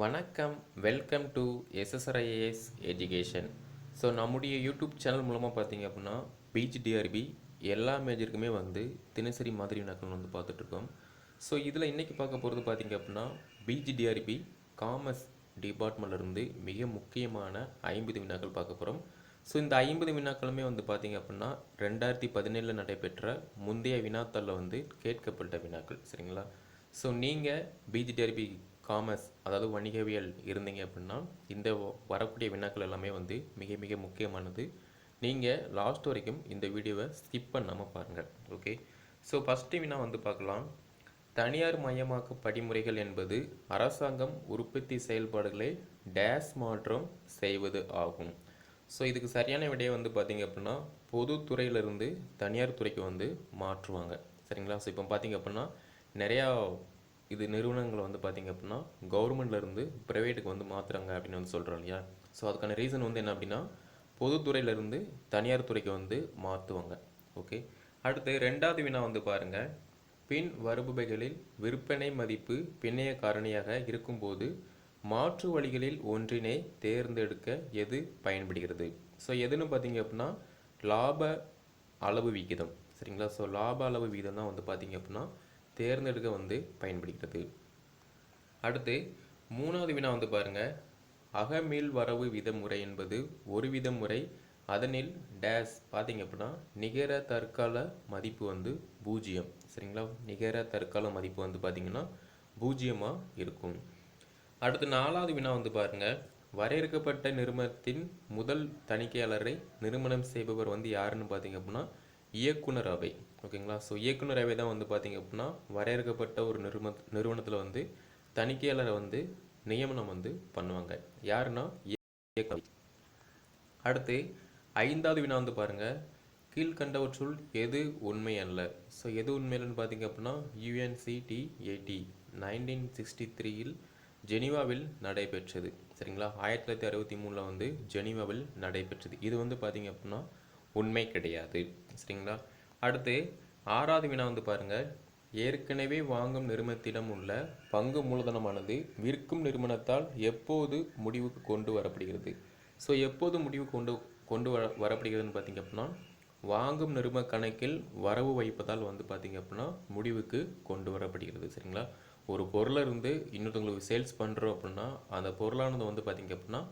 வணக்கம் welcome to SSR IAS education so நம்முடைய YouTube channel மூலமாக பார்த்தீங்க அப்படின்னா பிஜிடிஆர்பி எல்லா மேஜருக்குமே வந்து தினசரி மாதிரி வினாக்கள் வந்து பார்த்துட்ருக்கோம். ஸோ இதில் இன்றைக்கி பார்க்க போகிறது பார்த்தீங்க அப்படின்னா பிஜிடிஆர்பி காமர்ஸ் டிபார்ட்மெண்ட்லேருந்து மிக முக்கியமான ஐம்பது வினாக்கள் பார்க்க போகிறோம் ஸோ இந்த ஐம்பது வினாக்களுமே வந்து பார்த்தீங்க அப்படின்னா ரெண்டாயிரத்தி பதினேழில் நடைபெற்ற முந்தைய வினாத்தாளில் வந்து கேட்கப்பட்ட வினாக்கள் சரிங்களா? ஸோ நீங்கள் பிஜிடிஆர்பி காமர்ஸ் அதாவது வணிகவியல் இருந்தீங்க அப்படின்னா இந்த வரக்கூடிய வினாக்கள் எல்லாமே வந்து மிக மிக முக்கியமானது. நீங்கள் லாஸ்ட் வரைக்கும் இந்த வீடியோவை ஸ்கிப் பண்ணாமல் பாருங்கள் ஓகே ஸோ ஃபஸ்ட்டு வினா வந்து பார்க்கலாம். தனியார் மயமாக்க படிமுறைகள் என்பது அரசாங்கம் உற்பத்தி செயல்பாடுகளை டேஸ் மாற்றம் செய்வது ஆகும். ஸோ இதுக்கு சரியான விடையை வந்து பார்த்தீங்க அப்படின்னா பொதுத்துறையிலிருந்து தனியார் துறைக்கு வந்து மாற்றுவாங்க. சரிங்களா? ஸோ இப்போ பார்த்தீங்க அப்படின்னா நிறையா இது நிறுவனங்களை வந்து பார்த்தீங்க அப்படின்னா கவர்மெண்ட்ல இருந்து ப்ரைவேட்டுக்கு வந்து மாற்றுறாங்க அப்படின்னு வந்து சொல்கிறோம் இல்லையா? ஸோ அதுக்கான ரீசன் வந்து என்ன அப்படின்னா பொதுத்துறையிலிருந்து தனியார் துறைக்கு வந்து மாற்றுவாங்க ஓகே அடுத்து ரெண்டாவது வினா வந்து பாருங்கள் பின் வருபவைகளில் விற்பனை மதிப்பு பிணைய காரணியாக இருக்கும்போது மாற்று வழிகளில் ஒன்றினை தேர்ந்தெடுக்க எது பயன்படுகிறது? ஸோ எதுன்னு பார்த்தீங்க அப்படின்னா லாப அளவு விகிதம். சரிங்களா? ஸோ லாப அளவு விகிதம் தான் வந்து பார்த்திங்க அப்படின்னா தேர்ந்தெடுக்க வந்து பயன்படுகிறது. அடுத்து மூணாவது வினா வந்து பாருங்க. அகமீள் வரவு வித முறை என்பது ஒரு வித முறை அதனில் டேஸ் பார்த்தீங்க அப்படின்னா நிகர தற்கால மதிப்பு வந்து பூஜ்ஜியம். சரிங்களா? நிகர தற்கால மதிப்பு வந்து பார்த்திங்கன்னா பூஜ்ஜியமாக இருக்கும். அடுத்து நாலாவது வினா வந்து பாருங்கள் வரையறுக்கப்பட்ட நிறுவனத்தின் முதல் தணிக்கையாளரை நிறுவனம் செய்பவர் வந்து யாருன்னு பார்த்தீங்க அப்படின்னா இயக்குனர் அவை. ஓகேங்களா? ஸோ இயக்குனர் அவை தான் வந்து பார்த்தீங்க அப்படின்னா வரையறுக்கப்பட்ட ஒரு நிறுவன நிறுவனத்தில் வந்து தணிக்கையாளரை வந்து நியமனம் வந்து பண்ணுவாங்க. யாருன்னா இயக்குனர் அடுத்து ஐந்தாவது வினா வந்து பாருங்க. கீழ்கண்டவற்றுள் எது உண்மை அல்ல? ஸோ எது உண்மையிலன்னு பார்த்தீங்க அப்படின்னா யுஎன்சிடி எயிட்டி நைன்டீன் சிக்ஸ்டி த்ரீயில் ஜெனீவாவில் நடைபெற்றது. சரிங்களா? ஆயிரத்தி தொள்ளாயிரத்தி அறுபத்தி மூணில் வந்து ஜெனீவாவில் நடைபெற்றது. இது வந்து பார்த்தீங்க அப்படின்னா உண்மை கிடையாது. சரிங்களா? அடுத்து ஆறாவது வினா வந்து பாருங்கள் ஏற்கனவே வாங்கும் நிறுவனத்திடம் உள்ள பங்கு மூலதனமானது விற்கும் நிறுவனத்தால் எப்போது முடிவுக்கு கொண்டு வரப்படுகிறது? ஸோ எப்போது முடிவு கொண்டு கொண்டு வர வரப்படுகிறதுன்னு பார்த்தீங்க அப்படின்னா வாங்கும் நிறுவன கணக்கில் வரவு வைப்பதால் வந்து பார்த்திங்க அப்படின்னா முடிவுக்கு கொண்டு வரப்படுகிறது. சரிங்களா? ஒரு பொருளை இருந்து இன்னொருத்தவங்களுக்கு சேல்ஸ் பண்ணுறோம் அப்படின்னா அந்த பொருளானது வந்து பார்த்திங்க அப்படின்னா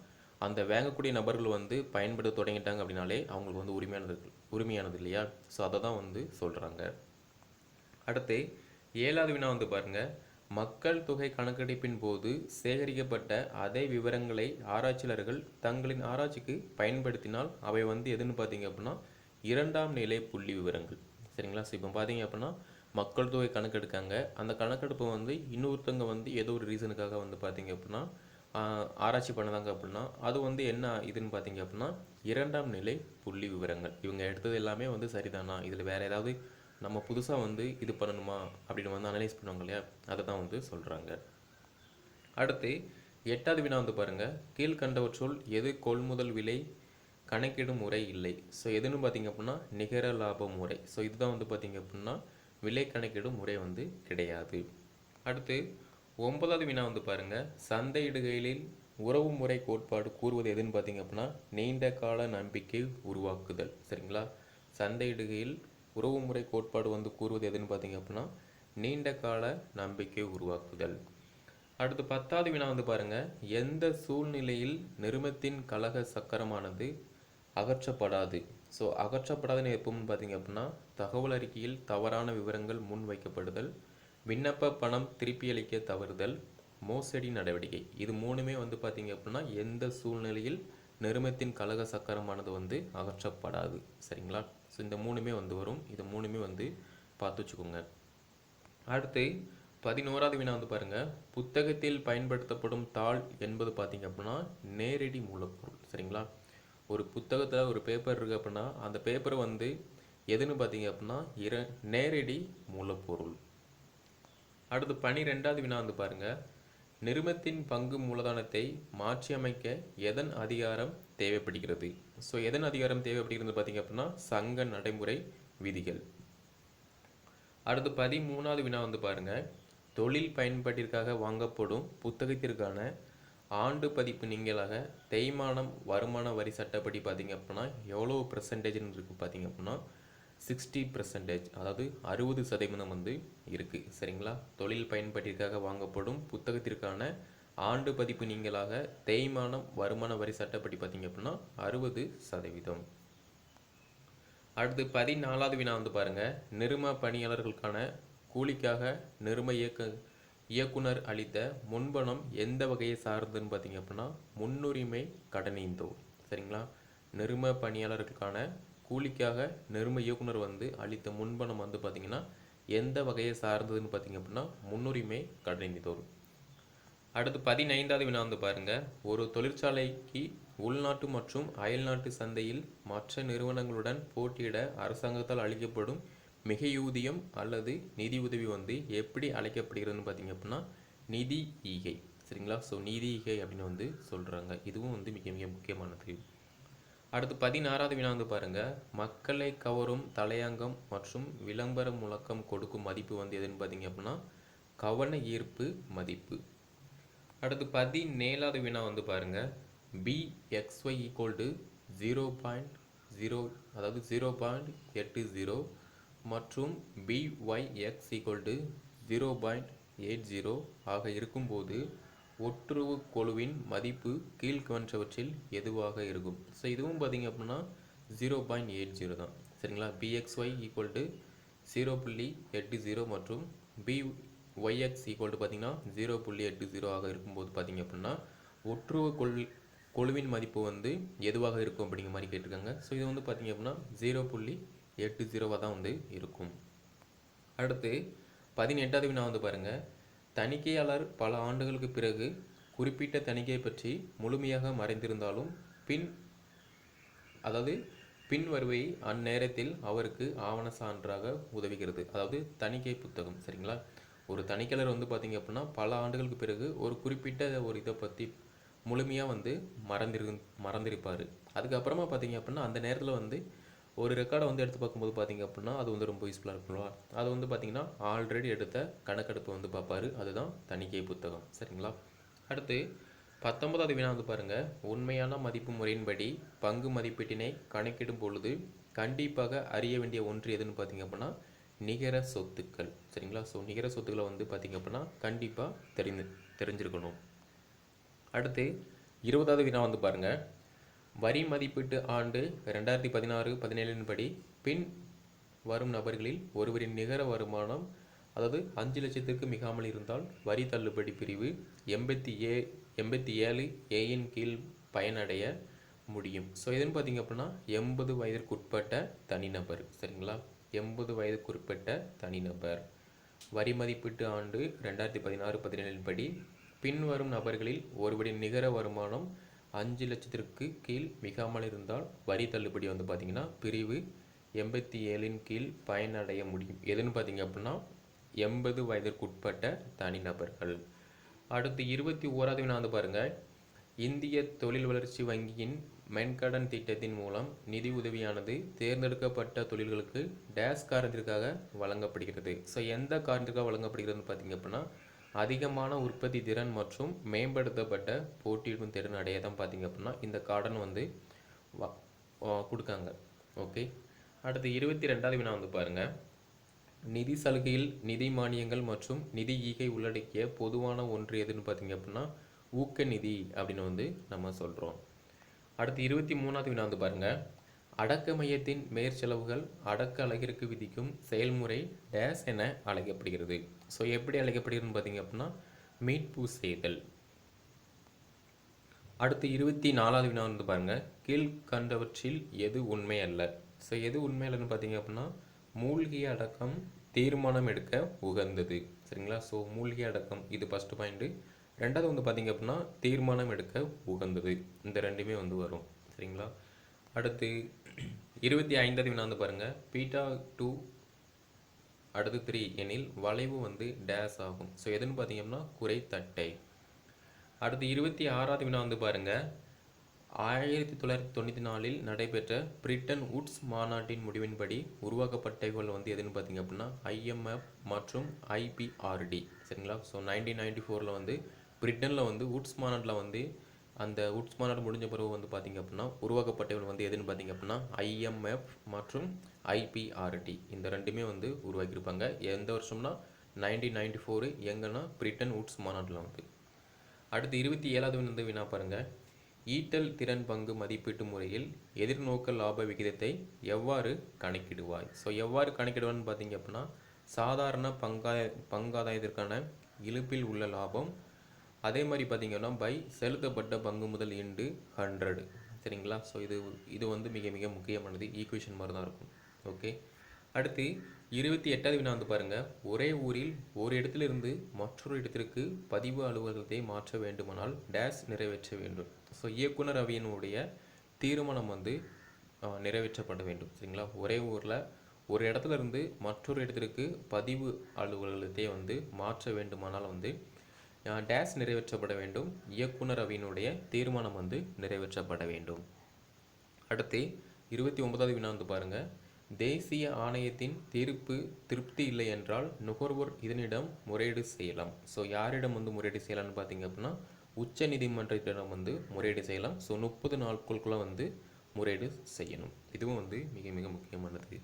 அந்த வாங்கக்கூடிய நபர்கள் வந்து பயன்படுத்த தொடங்கிட்டாங்க அப்படின்னாலே அவங்களுக்கு வந்து உரிமையானது உரிமையானது இல்லையா? ஸோ அதை தான் வந்து சொல்கிறாங்க அடுத்து ஏழாவது வினா வந்து பாருங்கள் மக்கள் தொகை கணக்கெடுப்பின் போது சேகரிக்கப்பட்ட அதே விவரங்களை ஆராய்ச்சியாளர்கள் தங்களின் ஆராய்ச்சிக்கு பயன்படுத்தினால் அவை வந்து எதுன்னு பார்த்தீங்க அப்படின்னா இரண்டாம் நிலை புள்ளி விவரங்கள். சரிங்களா? ஸோ இப்போ பார்த்தீங்க அப்படின்னா மக்கள் தொகை கணக்கெடுக்காங்க. அந்த கணக்கெடுப்பை வந்து இன்னொருத்தவங்க வந்து ஏதோ ஒரு ரீசனுக்காக வந்து பார்த்தீங்க அப்படின்னா ஆராய்ச்சி பண்ணதாங்க அப்படின்னா அது வந்து என்ன இதுன்னு பார்த்தீங்க அப்படின்னா இரண்டாம் நிலை புள்ளி விவரங்கள். இவங்க எடுத்தது எல்லாமே வந்து சரிதானா? இதில் வேறு ஏதாவது நம்ம புதுசாக வந்து இது பண்ணணுமா? அப்படின்னு வந்து அனலைஸ் பண்ணுவாங்க இல்லையா? அதை தான் வந்து சொல்கிறாங்க அடுத்து எட்டாவது வினா வந்து பாருங்கள் கீழ்கண்டவற்றுள் எது கொள்முதல் விலை? கணக்கிடும் முறை இல்லை. ஸோ எதுன்னு பார்த்தீங்க அப்படின்னா நிகர லாப முறை. ஸோ இதுதான் வந்து பார்த்தீங்க அப்படின்னா விலை கணக்கிடும் முறை வந்து கிடையாது. அடுத்து ஒன்பதாவது வினா வந்து பாருங்கள் சந்தையிடுகையில் உறவு முறை கோட்பாடு கூறுவது எதுன்னு பார்த்தீங்க அப்படின்னா நீண்ட கால நம்பிக்கை உருவாக்குதல். சரிங்களா? சந்தையிடுகையில் உறவு முறை கோட்பாடு வந்து கூறுவது எதுன்னு பார்த்தீங்க அப்படின்னா நீண்ட கால நம்பிக்கை உருவாக்குதல். அடுத்து பத்தாவது வினா வந்து பாருங்க. எந்த சூழ்நிலையில் நிறுமத்தின் கழக சக்கரமானது அகற்றப்படாது? ஸோ அகற்றப்படாதுன்னு எப்பவும் பார்த்தீங்க அப்படின்னா தகவல் அறிக்கையில் தவறான விவரங்கள் முன்வைக்கப்படுதல். விண்ணப்ப பணம் திருப்பியளிக்க தவறுதல் மோசடி நடவடிக்கை. இது மூணுமே வந்து பார்த்திங்க அப்படின்னா எந்த சூழ்நிலையில் நெருமத்தின் கழக சக்கரமானது வந்து அகற்றப்படாது. சரிங்களா? ஸோ இந்த மூணுமே வந்து வரும். இது மூணுமே வந்து பார்த்து வச்சுக்கோங்க. அடுத்து பதினோராவது வினா வந்து பாருங்க. புத்தகத்தில் பயன்படுத்தப்படும் தாள் என்பது பார்த்தீங்க அப்படின்னா நேரடி மூலப்பொருள். சரிங்களா? ஒரு புத்தகத்தில் ஒரு பேப்பர் இருக்குது அப்படின்னா அந்த பேப்பரை வந்து எதுன்னு பார்த்தீங்க அப்படின்னா இர நேரடி மூலப்பொருள். அடுத்து பனிரெண்டாவது வினா வந்து பாருங்க. நிறுமத்தின் பங்கு மூலதனத்தை மாற்றியமைக்க எதன் அதிகாரம் தேவைப்படுகிறது? ஸோ எதன் அதிகாரம் தேவைப்படுகிறது பார்த்தீங்க அப்படின்னா சங்க நடைமுறை விதிகள். அடுத்து பதிமூணாவது வினா வந்து பாருங்க. தொழில் பயன்பாட்டிற்காக வாங்கப்படும் புத்தகத்திற்கான ஆண்டு பதிப்பு நீங்களாக தேய்மானம் வருமான வரி சட்டப்படி பார்த்தீங்க அப்படின்னா எவ்வளோ பர்சன்டேஜ்னு இருக்குது பார்த்தீங்க அப்படின்னா சிக்ஸ்டி பர்சன்டேஜ் அதாவது அறுபது சதவீதம் வந்து இருக்குது சரிங்களா? தொழில் பயன்பாட்டிற்காக வாங்கப்படும் புத்தகத்திற்கான ஆண்டு பதிப்பு நீங்களாக தேய்மானம் வருமான வரி சட்டப்படி பார்த்தீங்க அப்படின்னா அறுபது சதவீதம். அடுத்து பதினாலாவது வினா வந்து பாருங்கள் நிரும பணியாளர்களுக்கான கூலிக்காக நிரும இயக்க இயக்குனர் அளித்த முன்பணம் எந்த வகையை சார்ந்ததுன்னு பார்த்தீங்க அப்படின்னா முன்னுரிமை கடனீந்தோர் சரிங்களா? நிரும பணியாளர்களுக்கான கூலிக்காக நெருமை இயக்குனர் வந்து அளித்த முன்பணம் வந்து பார்த்திங்கன்னா எந்த வகையை சார்ந்ததுன்னு பார்த்தீங்க அப்படின்னா முன்னுரிமை கடனீந்தோர் அடுத்து பதினைந்தாவது வினா வந்து பாருங்கள் ஒரு தொழிற்சாலைக்கு உள்நாட்டு மற்றும் அயல்நாட்டு சந்தையில் மற்ற நிறுவனங்களுடன் போட்டியிட அரசாங்கத்தால் அளிக்கப்படும் மிகையூதியம் அல்லது நிதி உதவி வந்து எப்படி அழைக்கப்படுகிறதுன்னு பார்த்தீங்க அப்படின்னா நிதி ஈகை. சரிங்களா? ஸோ நிதி ஈகை அப்படின்னு வந்து சொல்கிறாங்க இதுவும் வந்து மிக மிக முக்கியமானது அடுத்து பதினாறாவது வினா வந்து பாருங்க. மக்களை கவரும் தலையங்கம் மற்றும் விளம்பர முழக்கம் கொடுக்கும் மதிப்பு வந்து எதுன்னு பார்த்தீங்க அப்படின்னா கவன ஈர்ப்பு மதிப்பு. அடுத்து பதினேழாவது வினா வந்து பாருங்க. P XY equal to zero point zero அதாவது ஜீரோ பாயிண்ட் எட்டு ஜீரோ மற்றும் PY X equal to zero point eight zero ஆக இருக்கும்போது ஒற்றுவு கொழுவின் மதிப்பு கீழ்கவன்றவற்றில் எதுவாக இருக்கும்? ஸோ இதுவும் பார்த்தீங்க அப்படின்னா ஜீரோ பாயிண்ட் எயிட் ஜீரோ தான். சரிங்களா? பிஎக்ஸ்ஒய் ஈக்குவல் டு ஜீரோ புள்ளி எட்டு ஜீரோ மற்றும் பி ஒய்எக்ஸ் ஈக்குவல் டு பார்த்தீங்கன்னா ஜீரோ புள்ளி எட்டு ஜீரோ ஆக இருக்கும்போது பார்த்தீங்க அப்படின்னா ஒற்றுவ கொள் கொழுவின் மதிப்பு வந்து எதுவாக இருக்கும் அப்படிங்கிற மாதிரி கேட்டிருக்காங்க ஸோ இது வந்து பார்த்தீங்க அப்படின்னா ஜீரோ புள்ளி எட்டு ஜீரோவாக தான் வந்து இருக்கும். அடுத்து பதினெட்டாவது வினா வந்து பாருங்கள் தணிக்கையாளர் பல ஆண்டுகளுக்கு பிறகு குறிப்பிட்ட தணிக்கை பற்றி முழுமையாக மறைந்திருந்தாலும் பின் அதாவது பின் வருவை அந்நேரத்தில் அவருக்கு ஆவண சான்றாக உதவுகிறது. அதாவது தணிக்கை புத்தகம் சரிங்களா? ஒரு தணிக்கையாளர் வந்து பார்த்திங்க அப்படின்னா பல ஆண்டுகளுக்கு பிறகு ஒரு குறிப்பிட்ட ஒரு இதை பற்றி முழுமையாக வந்து மறந்திரு மறந்திருப்பார். அதுக்கப்புறமா பார்த்தீங்க அப்படின்னா அந்த நேரத்தில் வந்து ஒரு ரெக்கார்டை வந்து எடுத்து பார்க்கும்போது பார்த்தீங்க அப்படின்னா அது வந்து ரொம்ப யூஸ்ஃபுல்லாக இருக்கும்ல அது வந்து பார்த்திங்கன்னா ஆல்ரெடி எடுத்த கணக்கெடுப்பை வந்து பார்ப்பாரு. அதுதான் தணிக்கை புத்தகம். சரிங்களா? அடுத்து பத்தொன்பதாவது வினா வந்து பாருங்கள் உண்மையான மதிப்பு முறையின்படி பங்கு மதிப்பீட்டினை கணக்கிடும் பொழுது கண்டிப்பாக அறிய வேண்டிய ஒன்று எதுன்னு பார்த்தீங்க அப்படின்னா நிகர சொத்துக்கள். சரிங்களா? ஸோ நிகர சொத்துக்களை வந்து பார்த்திங்க அப்படின்னா கண்டிப்பாக தெரிந்து தெரிஞ்சிருக்கணும். அடுத்து இருபதாவது வினா வந்து பாருங்கள் வரி மதிப்பீட்டு ஆண்டு ரெண்டாயிரத்தி பதினாறு பதினேழின் படி பின் வரும் நபர்களில் ஒருவரின் நிகர வருமானம் அதாவது அஞ்சு லட்சத்திற்கு மிகாமல் இருந்தால் வரி தள்ளுபடி பிரிவு எண்பத்தி ஏ எண்பத்தி ஏழு ஏயின் கீழ் பயனடைய முடியும். ஸோ இதுன்னு பார்த்தீங்க அப்படின்னா எண்பது வயதிற்குட்பட்ட தனிநபர் சரிங்களா? எண்பது வயதுக்குட்பட்ட தனிநபர் வரி மதிப்பீட்டு ஆண்டு ரெண்டாயிரத்தி பதினாறு பதினேழின் படி பின்வரும் நபர்களில் ஒருவரின் நிகர வருமானம் அஞ்சு லட்சத்திற்கு கீழ் மிகாமல் இருந்தால் வரி தள்ளுபடி வந்து பார்த்திங்கன்னா பிரிவு எண்பத்தி ஏழின் கீழ் பயனடைய முடியும். எதுன்னு பார்த்தீங்க அப்படின்னா எண்பது வயதிற்குட்பட்ட தனிநபர்கள் அடுத்து இருபத்தி ஓராவது வினா வந்து பாருங்கள் இந்திய தொழில் வளர்ச்சி வங்கியின் மென்கடன் திட்டத்தின் மூலம் நிதி உதவியானது தேர்ந்தெடுக்கப்பட்ட தொழில்களுக்கு டேஸ் காரணத்திற்காக வழங்கப்படுகிறது. ஸோ எந்த காரணத்திற்காக வழங்கப்படுகிறதுன்னு பார்த்தீங்க அப்படின்னா அதிகமான உற்பத்தி திறன் மற்றும் மேம்படுத்தப்பட்ட போட்டியிடும் திறன் அடைய தான் பார்த்தீங்க அப்படின்னா இந்த கார்டன் வந்து கொடுக்காங்க. ஓகே? அடுத்து இருபத்தி ரெண்டாவது வினா வந்து பாருங்கள் நிதி சலுகையில் நிதி மானியங்கள் மற்றும் நிதி ஈகை உள்ளடக்கிய பொதுவான ஒன்று எதுன்னு பார்த்தீங்க அப்படின்னா ஊக்க நிதி அப்படின்னு வந்து நம்ம சொல்கிறோம் அடுத்து இருபத்தி மூணாவது வினா வந்து பாருங்கள் அடக்க மையத்தின் மேற்செலவுகள் அடக்க அலகிற்கு விதிக்கும் செயல்முறை டேஸ் என அழைக்கப்படுகிறது. ஸோ எப்படி அழைக்கப்படுகிறதுன்னு பார்த்தீங்க அப்படின்னா மீட்பு செய்தல் அடுத்து இருபத்தி நாலாவது வினா வந்து பாருங்கள் கீழ்கண்டவற்றில் எது உண்மை அல்ல? ஸோ எது உண்மை இல்லைன்னு பார்த்தீங்க அப்படின்னா மூழ்கிய அடக்கம் தீர்மானம் எடுக்க உகந்தது. சரிங்களா? ஸோ மூழ்கிய அடக்கம் இது ஃபஸ்ட்டு பாயிண்ட்டு ரெண்டாவது வந்து பார்த்தீங்க அப்படின்னா தீர்மானம் எடுக்க உகந்தது. இந்த ரெண்டுமே வந்து வரும். சரிங்களா? அடுத்து இருபத்தி ஐந்தாவது வினா வந்து பாருங்கள் பீட்டா டூ அடுத்து த்ரீ எனில் வளைவு வந்து டேஸ் ஆகும். ஸோ எதுன்னு பார்த்தீங்கன்னா குறைத்தட்டை அடுத்து இருபத்தி ஆறாவது வினா வந்து பாருங்கள் ஆயிரத்தி தொள்ளாயிரத்தி தொண்ணூற்றி நாலில் நடைபெற்ற பிரிட்டன் உட்ஸ் மாநாட்டின் முடிவின்படி உருவாக்கப்பட்டவைகள் வந்து எதுன்னு பார்த்தீங்க அப்படின்னா ஐஎம்எஃப் மற்றும் ஐபிஆர்டி சரிங்களா? ஸோ நைன்டீன் நைன்டி ஃபோரில் வந்து பிரிட்டனில் வந்து உட்ஸ் மாநாட்டில் வந்து அந்த உட்ஸ் மாநாடு முடிஞ்ச பிறகு வந்து பார்த்திங்க அப்படின்னா உருவாக்கப்பட்டவர்கள் வந்து எதுன்னு பார்த்திங்க அப்படின்னா ஐஎம்எஃப் மற்றும் ஐபிஆர்டி இந்த ரெண்டுமே வந்து உருவாக்கியிருப்பாங்க. எந்த வருஷம்னா நைன்டீன் நைன்டி ஃபோரு எங்கன்னா பிரிட்டன் உட்ஸ் மாநாட்டில் வந்து. அடுத்து இருபத்தி ஏழாவது வந்து வினா பாருங்கள் ஈட்டல் திறன் பங்கு மதிப்பீட்டு முறையில் எதிர்நோக்க லாப விகிதத்தை எவ்வாறு கணக்கிடுவாய்? ஸோ எவ்வாறு கணக்கிடுவான்னு பார்த்தீங்க அப்படின்னா சாதாரண பங்காய பங்காதாயத்திற்கான இழுப்பில் உள்ள லாபம் அதே மாதிரி பார்த்தீங்கன்னா பை செலுத்தப்பட்ட பங்கு முதல் இண்டு ஹண்ட்ரடு சரிங்களா? ஸோ இது இது வந்து மிக மிக முக்கியமானது. ஈக்குவேஷன் மாதிரி தான் இருக்கும். ஓகே அடுத்து இருபத்தி எட்டாவது வினா வந்து பாருங்கள் ஒரே ஊரில் ஒரு இடத்திலிருந்து மற்றொரு இடத்திற்கு பதிவு அலுவலகத்தை மாற்ற வேண்டுமானால் டேஷ் நிறைவேற்ற வேண்டும். ஸோ இயக்குனர் அவையினுடைய தீர்மானம் வந்து நிறைவேற்றப்பட வேண்டும். சரிங்களா? ஒரே ஊரில் ஒரு இடத்துல இருந்து மற்றொரு இடத்திற்கு பதிவு அலுவலகத்தை வந்து மாற்ற வேண்டுமானால் வந்து டேஸ் டேஷ் நிறைவேற்றப்பட வேண்டும். இயக்குனர் அவையினுடைய தீர்மானம் வந்து நிறைவேற்றப்பட வேண்டும். அடுத்து இருபத்தி ஒன்பதாவது வினா வந்து பாருங்க. தேசிய ஆணையத்தின் தீர்ப்பு திருப்தி இல்லை என்றால் நுகர்வோர் இதனிடம் முறையீடு செய்யலாம். ஸோ யாரிடம் வந்து முறையீடு செய்யலாம்னு பார்த்தீங்க அப்படின்னா உச்ச நீதிமன்றத்திடம் வந்து முறையீடு செய்யலாம். ஸோ முப்பது நாட்களுக்குள்ளே வந்து முறையீடு செய்யணும். இதுவும் வந்து மிக மிக முக்கியமானது.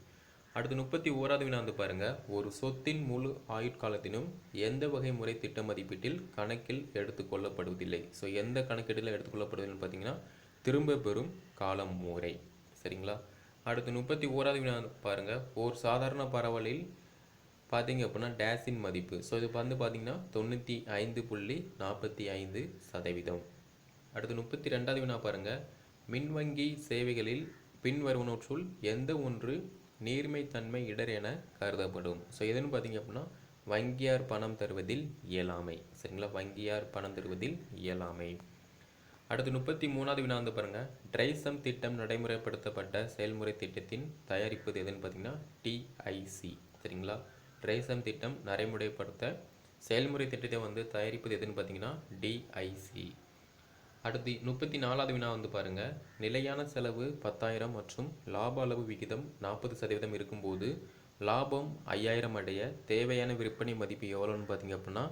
அடுத்து முப்பத்தி ஓராவது வினா வந்து பாருங்க. ஒரு சொத்தின் முழு ஆயுட்காலத்தினும் எந்த வகை முறை திட்ட மதிப்பீட்டில் கணக்கில் எடுத்துக்கொள்ளப்படுவதில்லை? ஸோ எந்த கணக்கீட்டில் எடுத்துக்கொள்ளப்படுவதில்லைன்னு பார்த்தீங்கன்னா திரும்ப பெறும் காலம் முறை. சரிங்களா? அடுத்து முப்பத்தி ஓராவது வினா வந்து பாருங்க. ஒரு சாதாரண பரவலில் பார்த்தீங்க அப்படின்னா டேஸின் மதிப்பு. ஸோ இது வந்து பார்த்தீங்கன்னா தொண்ணூற்றி ஐந்து புள்ளி நாற்பத்தி ஐந்து சதவீதம். அடுத்து முப்பத்தி ரெண்டாவது வினா பாருங்கள் மின்வங்கி சேவைகளில் பின்வருவனற்றுள் எந்த ஒன்று நீர்மைத்தன்மை இடர் என கருதப்படும். ஸோ எதுன்னு பார்த்தீங்க அப்படின்னா வங்கியார் பணம் தருவதில் இயலாமை. சரிங்களா? வங்கியார் பணம் தருவதில் இயலாமை. அடுத்து முப்பத்தி மூணாவது வினா வந்து பாருங்கள் ட்ரைசம் திட்டம் நடைமுறைப்படுத்தப்பட்ட செயல்முறை திட்டத்தின் தயாரிப்பது எதுன்னு பார்த்தீங்கன்னா டிஐசி சரிங்களா? ட்ரைசம் திட்டம் நடைமுறைப்படுத்த செயல்முறை திட்டத்தை வந்து தயாரிப்பது எதுன்னு பார்த்தீங்கன்னா டிஐசி அடுத்து முப்பத்தி நாலாவது வினா வந்து பாருங்க. நிலையான செலவு பத்தாயிரம் மற்றும் லாப அளவு விகிதம் நாற்பது சதவீதம் இருக்கும்போது லாபம் ஐயாயிரம் அடைய தேவையான விற்பனை மதிப்பு எவ்வளோன்னு பார்த்தீங்க அப்படின்னா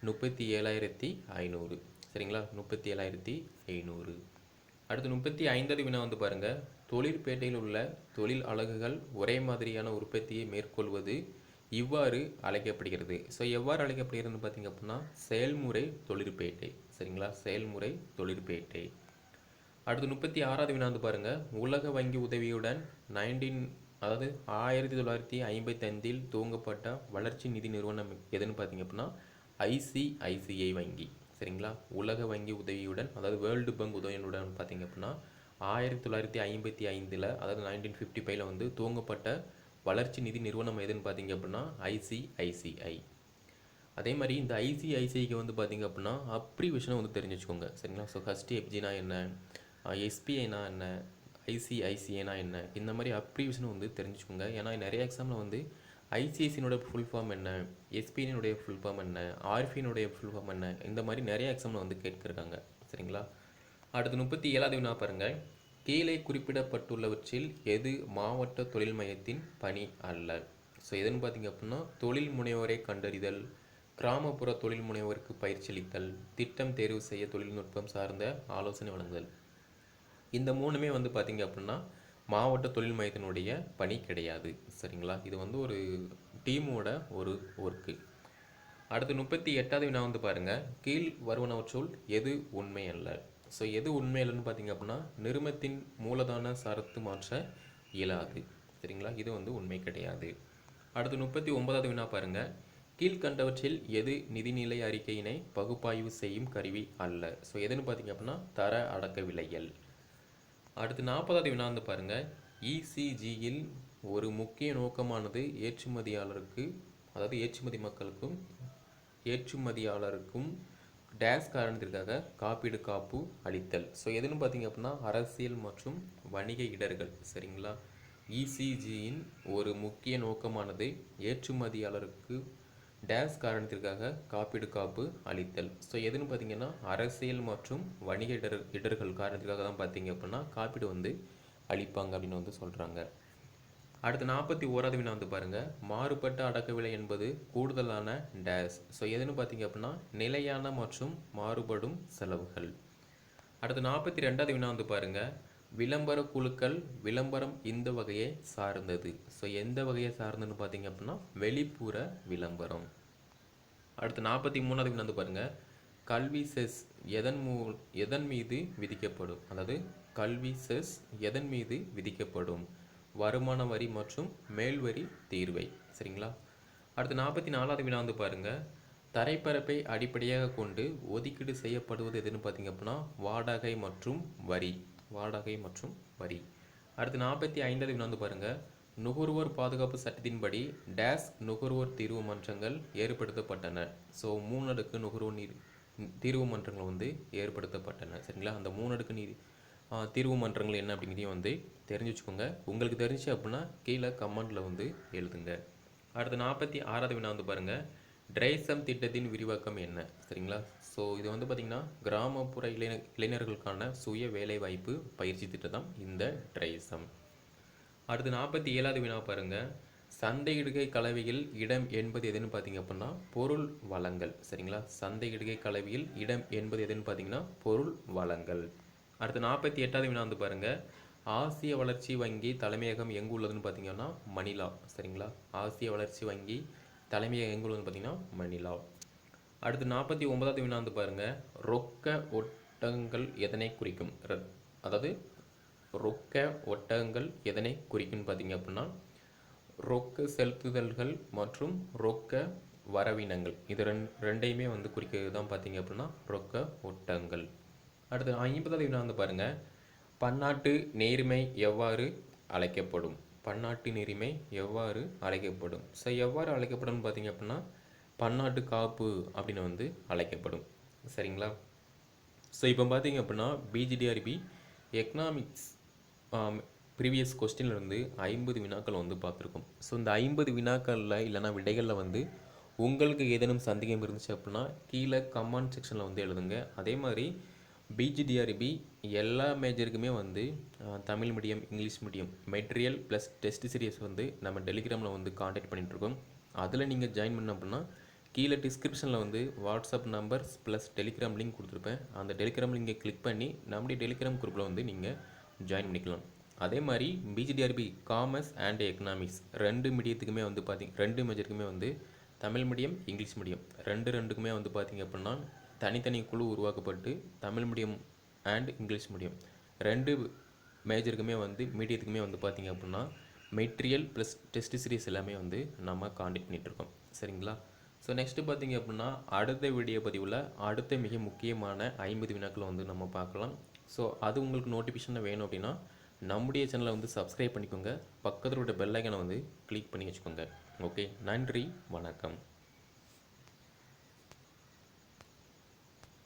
முப்பத்தி ஏழாயிரத்தி ஐநூறு. சரிங்களா? முப்பத்தி ஏழாயிரத்தி ஐநூறு. அடுத்து முப்பத்தி ஐந்தாவது வினா வந்து பாருங்கள் தொழிற்பேட்டையில் உள்ள தொழில் அலகுகள் ஒரே மாதிரியான உற்பத்தியை மேற்கொள்வது இவ்வாறு அழைக்கப்படுகிறது. ஸோ எவ்வாறு அழைக்கப்படுகிறதுன்னு பார்த்தீங்க அப்படின்னா செயல்முறை தொழிற்பேட்டை. சரிங்களா? செயல்முறை தொழிற்பேட்டை. அடுத்து முப்பத்தி ஆறாவது வினா வந்து உலக வங்கி உதவியுடன் நைன்டீன் அதாவது ஆயிரத்தி தொள்ளாயிரத்தி ஐம்பத்தைந்தில் துவங்கப்பட்ட வளர்ச்சி நிதி நிறுவனம் எதுன்னு பார்த்தீங்க அப்படின்னா ஐசிஐசிஐ வங்கி. சரிங்களா? உலக வங்கி உதவியுடன் அதாவது வேர்ல்டு பங்க் உதவியுடன் பார்த்தீங்க அப்படின்னா ஆயிரத்தி தொள்ளாயிரத்தி ஐம்பத்தி ஐந்தில் அதாவது நைன்டீன் ஃபிஃப்டி ஃபைவ்ல வந்து துவங்கப்பட்ட வளர்ச்சி நிதி நிறுவனம் எதுன்னு பார்த்தீங்க அப்படின்னா ஐசிஐசிஐ அதே மாதிரி இந்த ஐசிஐசிஐக்கு வந்து பார்த்தீங்க அப்படின்னா அப்ரிவிஷனை வந்து தெரிஞ்சு வச்சுக்கோங்க சரிங்களா ஸோ ஃபஸ்ட்டு எஃப்ஜினா என்ன? எஸ்பிஐனா என்ன? ஐசிஐசிஐனா என்ன? இந்த மாதிரி அப்ரிவேஷனை வந்து தெரிஞ்சுக்கோங்க. ஏன்னா நிறைய எக்ஸாமில் வந்து ஐசிஐசியினுடைய ஃபுல் ஃபார்ம் என்ன? எஸ்பிஐனுடைய ஃபுல் ஃபார்ம் என்ன? ஆர்பியினுடைய ஃபுல் ஃபார்ம் என்ன? இந்த மாதிரி நிறைய எக்ஸாமில் வந்து கேட்குறாங்க சரிங்களா? அடுத்து முப்பத்தி ஏழாவது வினா பாருங்கள் கீழே குறிப்பிடப்பட்டுள்ளவற்றில் எது மாவட்ட தொழில் மையத்தின் பணி அல்ல? ஸோ எதுன்னு பார்த்தீங்க அப்படின்னா தொழில் முனைவோரை கண்டறிதல் கிராமப்புற தொழில் முனைவோருக்கு பயிற்சி அளித்தல் திட்டம் தேர்வு செய்ய தொழில்நுட்பம் சார்ந்த ஆலோசனை வழங்குதல். இந்த மூணுமே வந்து பார்த்தீங்க அப்படின்னா மாவட்ட தொழில் மையத்தினுடைய பணி கிடையாது. சரிங்களா? இது வந்து ஒரு டீமோட ஒரு ஒர்க்கு. அடுத்து முப்பத்தி எட்டாவது வினா வந்து பாருங்கள் கீழ் வருவனவற்றுள் எது உண்மை அல்ல? ஸோ எது உண்மையிலன்னு பார்த்தீங்க அப்படின்னா நிறுமத்தின் மூலதான சரத்து மாற்ற இயலாது. சரிங்களா? இது வந்து உண்மை கிடையாது. அடுத்து முப்பத்தி ஒன்பதாவது வினா பாருங்கள் கீழ்கண்டவற்றில் எது நிதிநிலை அறிக்கையினை பகுப்பாய்வு செய்யும் கருவி அல்ல? ஸோ எதுன்னு பார்த்தீங்க அப்படின்னா தர அடக்க விலையல் அடுத்து நாற்பதாவது வினா வந்து பாருங்கள் இசிஜியில் ஒரு முக்கிய நோக்கமானது ஏற்றுமதியாளருக்கு அதாவது ஏற்றுமதி மக்களுக்கும் ஏற்றுமதியாளருக்கும் டேஸ் காரணத்திற்காக காப்பீடு காப்பு அளித்தல். ஸோ எதுன்னு பார்த்தீங்க அப்படின்னா அரசியல் மற்றும் வணிக இடர்கள் சரிங்களா? இசிஜியின் ஒரு முக்கிய நோக்கமானது ஏற்றுமதியாளருக்கு டேஸ் காரணத்திற்காக காப்பீடு காப்பு அளித்தல். ஸோ எதுன்னு பார்த்தீங்கன்னா அரசியல் மற்றும் வணிக இடர் இடர்கள் காரணத்திற்காக தான் பார்த்தீங்க அப்படின்னா காப்பீடு வந்து அளிப்பாங்க அப்படின்னு வந்து சொல்கிறாங்க அடுத்து நாற்பத்தி ஓராவது வினா வந்து பாருங்கள் மாறுபட்ட அடக்க விலை என்பது கூடுதலான டேஸ் ஸோ எதுன்னு பார்த்தீங்க அப்படின்னா நிலையான மற்றும் மாறுபடும் செலவுகள். அடுத்து நாற்பத்தி ரெண்டாவது வினா வந்து பாருங்கள் விளம்பர குழுக்கள் விளம்பரம் இந்த வகையை சார்ந்தது. ஸோ எந்த வகையை சார்ந்ததுன்னு பார்த்தீங்க அப்படின்னா வெளிப்புற விளம்பரம். அடுத்து நாற்பத்தி மூணாவது வினா வந்து பாருங்கள் கல்வி செஸ் எதன் மூ எதன் மீது விதிக்கப்படும்? அதாவது கல்வி செஸ் எதன் மீது விதிக்கப்படும்? வருமான வரி மற்றும் மேல்வரி தீர்வை. சரிங்களா? அடுத்து நாற்பத்தி நாலாவது வினா வந்து பாருங்க. தரைப்பரப்பை அடிப்படையாக கொண்டு ஒதுக்கீடு செய்யப்படுவது எதுன்னு பார்த்தீங்க அப்படின்னா வாடகை மற்றும் வரி. வாடகை மற்றும் வரி. அடுத்து நாற்பத்தி ஐந்தாவது வினா வந்து பாருங்கள் நுகர்வோர் பாதுகாப்பு சட்டத்தின்படி டேஸ் நுகர்வோர் தீர்வு மன்றங்கள் ஏற்படுத்தப்பட்டன. ஸோ மூணடுக்கு நுகர்வோர் நீர் தீர்வு மன்றங்கள் வந்து ஏற்படுத்தப்பட்டன. சரிங்களா? அந்த மூணடுக்கு நீர் தீர்வு மன்றங்கள் என்ன அப்படிங்கிறதையும் வந்து தெரிஞ்சு வச்சுக்கோங்க உங்களுக்கு தெரிஞ்சு அப்படின்னா கீழே கமெண்டில் வந்து எழுதுங்க. அடுத்து நாற்பத்தி ஆறாவது வினா வந்து பாருங்கள் ட்ரைசம் திட்டத்தின் விரிவாக்கம் என்ன? சரிங்களா? ஸோ இது வந்து பார்த்திங்கன்னா கிராமப்புற இளைஞ இளைஞர்களுக்கான சுய வேலைவாய்ப்பு பயிற்சி திட்டம் தான் இந்த ட்ரைசம். அடுத்து நாற்பத்தி ஏழாவது வினா பாருங்க. சந்தையிடுகை கலவையில் இடம் என்பது எதுன்னு பார்த்தீங்க அப்படின்னா பொருள் வளங்கள். சரிங்களா? சந்தையிடுகை கலவையில் இடம் என்பது எதுன்னு பார்த்தீங்கன்னா பொருள் வளங்கள். அடுத்து நாற்பத்தி எட்டாவது வினா வந்து பாருங்க. ஆசிய வளர்ச்சி வங்கி தலைமையகம் எங்கு உள்ளதுன்னு பார்த்தீங்கன்னா மணிலா. சரிங்களா? ஆசிய வளர்ச்சி வங்கி தலைமையகம் எங்கு உள்ளதுன்னு பார்த்தீங்கன்னா மணிலா. அடுத்து நாற்பத்தி ஒன்பதாவது வினா வந்து பாருங்க. ரொக்க ஒட்டகங்கள் எதனை குறிக்கும்? அதாவது ரொக்க ஒட்டகங்கள் எதனை குறிக்கும்னு பார்த்தீங்க அப்படின்னா ரொக்க செலுத்துதல்கள் மற்றும் ரொக்க வரவினங்கள். இது ரெண் ரெண்டையுமே வந்து குறிக்கிறது தான் பார்த்தீங்க அப்படின்னா ரொக்க ஒட்டகங்கள். அடுத்து ஐம்பதாவது வினா வந்து பாருங்கள் பன்னாட்டு நேர்மை எவ்வாறு அழைக்கப்படும்? பன்னாட்டு நெறிமை எவ்வாறு அழைக்கப்படும்? ஸோ எவ்வாறு அழைக்கப்படும் பார்த்தீங்க அப்படின்னா பன்னாட்டு காப்பு அப்படின்னு வந்து அழைக்கப்படும். சரிங்களா? ஸோ இப்போ பார்த்தீங்க அப்படின்னா பிஜிடிஆர்பி எக்கனாமிக்ஸ் ப்ரீவியஸ் கொஸ்டின்லேருந்து ஐம்பது வினாக்கள் வந்து பார்த்துருக்கோம். ஸோ இந்த ஐம்பது வினாக்களில் இல்லைனா விடைகளில் வந்து உங்களுக்கு ஏதேனும் சந்தேகம் இருந்துச்சு அப்படின்னா கீழே கமெண்ட் செக்ஷனில் வந்து எழுதுங்க. அதே மாதிரி பிஜிடிஆர்பி e, எல்லா மேஜருக்குமே வந்து Tamil medium English medium material plus test series வந்து நம்ம டெலிகிராமில் வந்து காண்டாக்ட் பண்ணிகிட்ருக்கோம் அதில் நீங்கள் ஜாயின் பண்ண அப்படின்னா கீழே டிஸ்கிரிப்ஷனில் வந்து WhatsApp numbers plus Telegram link கொடுத்துருப்பேன். அந்த டெலிகிராம் லிங்கை கிளிக் பண்ணி நம்முடைய டெலிகிராம் குரூப்பில் வந்து நீங்கள் ஜாயின் பண்ணிக்கலாம். அதே மாதிரி பிஜிடிஆர்பி காமர்ஸ் அண்ட் எக்கனாமிக்ஸ் ரெண்டு மீடியத்துக்குமே வந்து பார்த்திங்க ரெண்டு மேஜருக்குமே வந்து தமிழ் மீடியம் இங்கிலீஷ் மீடியம் ரெண்டு ரெண்டுக்குமே வந்து பார்த்திங்க அப்படின்னா தனித்தனி குழு உருவாக்கப்பட்டு Tamil medium and English medium. ரெண்டு மேஜருக்குமே வந்து மீடியத்துக்குமே வந்து பார்த்தீங்க அப்படின்னா மெட்டீரியல் ப்ளஸ் டெஸ்ட் சீரிஸ் எல்லாமே வந்து நம்ம காண்டக்ட் பண்ணிகிட்ருக்கோம் சரிங்களா? ஸோ நெக்ஸ்ட்டு பார்த்தீங்க அப்படின்னா அடுத்த வீடியோ பதிவில் அடுத்த மிக முக்கியமான ஐம்பது வினாக்களை வந்து நம்ம பார்க்கலாம். ஸோ அது உங்களுக்கு நோட்டிஃபிகேஷன் வேணும் அப்படின்னா நம்முடைய சேனலை வந்து சப்ஸ்கிரைப் பண்ணிக்கோங்க. பக்கத்தில் உள்ள பெல் வந்து கிளிக் பண்ணி வச்சுக்கோங்க. ஓகே நன்றி வணக்கம்.